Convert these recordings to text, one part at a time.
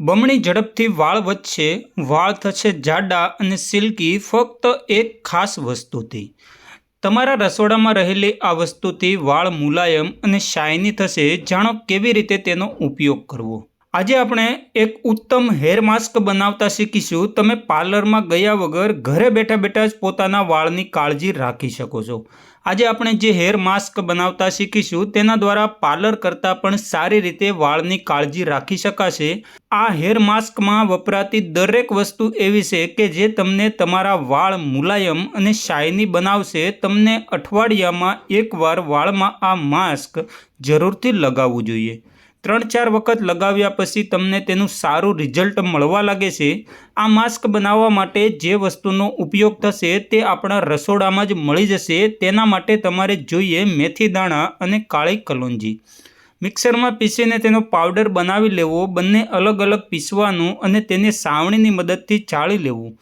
બમણી ઝડપથી વાળ વધશે, વાળ થશે જાડા અને સિલ્કી, ફક્ત એક ખાસ વસ્તુથી. તમારા રસોડામાં રહેલી આ વસ્તુથી વાળ મુલાયમ અને શાઇની થશે. જાણો કેવી રીતે તેનો ઉપયોગ કરવો. આજે આપણે એક ઉત્તમ હેર માસ્ક બનાવતા શીખીશું. તમે પાર્લરમાં ગયા વગર ઘરે બેઠા બેઠા જ પોતાના વાળની કાળજી રાખી શકો છો. આજે આપણે જે હેર માસ્ક બનાવતા શીખીશું તેના દ્વારા પાર્લર કરતાં પણ સારી રીતે વાળની કાળજી રાખી શકાશે. આ હેર માસ્કમાં વપરાતી દરેક વસ્તુ એવી છે કે જે તમને તમારા વાળ મુલાયમ અને શાઇની બનાવશે, તમને અઠવાડિયામાં એકવાર વાળમાં આ માસ્ક જરૂરથી લગાવવું જોઈએ. ત્રણ ચાર વખત લગાવ્યા પછી તમને તેનું સારું રિઝલ્ટ મળવા લાગે છે. આ માસ્ક બનાવવા માટે જે વસ્તુનો ઉપયોગ થશે તે આપણા રસોડામાં જ મળી જશે. તેના માટે તમારે જોઈએ મેથી દાણા અને કાળી કલોંજી. મિક્સરમાં પીસીને તેનો પાવડર બનાવી લેવો, બંને અલગ અલગ પીસવાનું અને તેને સાવણીની મદદથી ચાળી લેવું.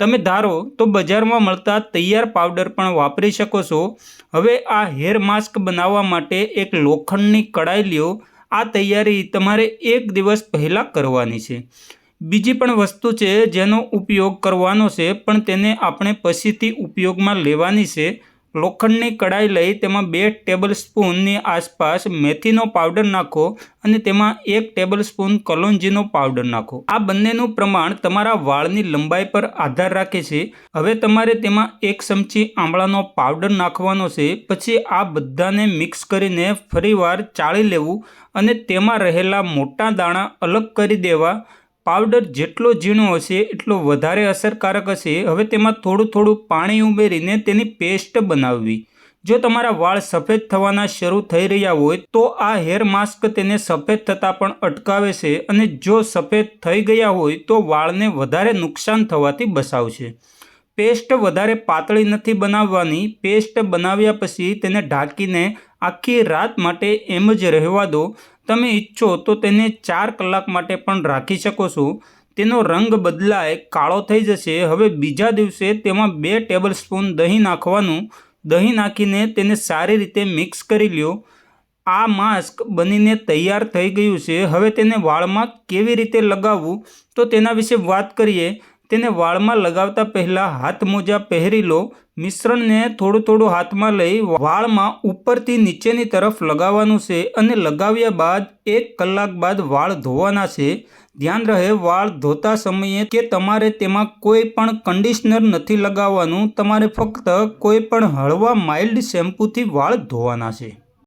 તમે ધારો તો બજારમાં મળતા તૈયાર પાવડર પણ વાપરી શકો છો. હવે આ હેર માસ્ક બનાવવા માટે એક લોખંડની કડાઈ લ્યો આ તૈયારી તમારે એક દિવસ પહેલાં કરવાની છે. બીજી પણ વસ્તુ છે, જેનો ઉપયોગ કરવાનો છે, પણ તેને આપણે પછીથી ઉપયોગમાં લેવાની છે. લોખંડની કડાઈ લઈ તેમાં બે ટેબલ સ્પૂનની આસપાસ મેથીનો પાવડર નાખો અને તેમાં એક ટેબલ સ્પૂન કલોંજીનો પાવડર નાખો. આ બંનેનું પ્રમાણ તમારા વાળની લંબાઈ પર આધાર રાખે છે. હવે તમારે તેમાં એક ચમચી આંબળાનો પાવડર નાખવાનો છે. પછી આ બધાને મિક્સ કરીને ફરીવાર ચાળી લેવું અને તેમાં રહેલા મોટા દાણા અલગ કરી દેવા પાવડર જેટલો ઝીણો હશે, એટલો વધારે અસરકારક હશે. હવે તેમાં થોડું થોડું પાણી ઉમેરીને તેની પેસ્ટ બનાવવી. જો તમારા વાળ સફેદ થવાના શરૂ થઈ રહ્યા હોય, તો આ હેર માસ્ક તેને સફેદ થતાં પણ અટકાવે છે અને જો સફેદ થઈ ગયા હોય, તો વાળને વધારે નુકસાન થવાથી બચાવશે. પેસ્ટ વધારે પાતળી નથી બનાવવાની. પેસ્ટ બનાવ્યા પછી તેને ઢાંકીને આખી રાત માટે એમ જ રહેવા દો. તમે ઈચ્છો તો તેને ચાર કલાક માટે પણ રાખી શકો છો. તેનો રંગ બદલાય, કાળો થઈ જશે. હવે બીજા દિવસે તેમાં બે ટેબલ સ્પૂન દહીં નાખવાનું. દહીં નાખીને તેને સારી રીતે મિક્સ કરી લ્યો. આ માસ્ક બનીને તૈયાર થઈ ગયું છે. હવે તેને વાળમાં કેવી રીતે લગાવવું, તો તેના વિશે વાત કરીએ. તેને વાળમાં લગાવતા પહેલાં હાથ મોજા પહેરી લો. મિશ્રણને થોડું થોડું હાથમાં લઈ વાળમાં ઉપરથી નીચેની તરફ લગાવવાનું છે અને લગાવ્યા બાદ એક કલાક બાદ વાળ ધોવાના છે. ધ્યાન રહે વાળ ધોતા સમયે કે તમારે તેમાં કોઈ પણ કન્ડિશનર નથી લગાવવાનું. તમારે ફક્ત કોઈ પણ હળવા માઇલ્ડ શેમ્પૂથી વાળ ધોવાના છે.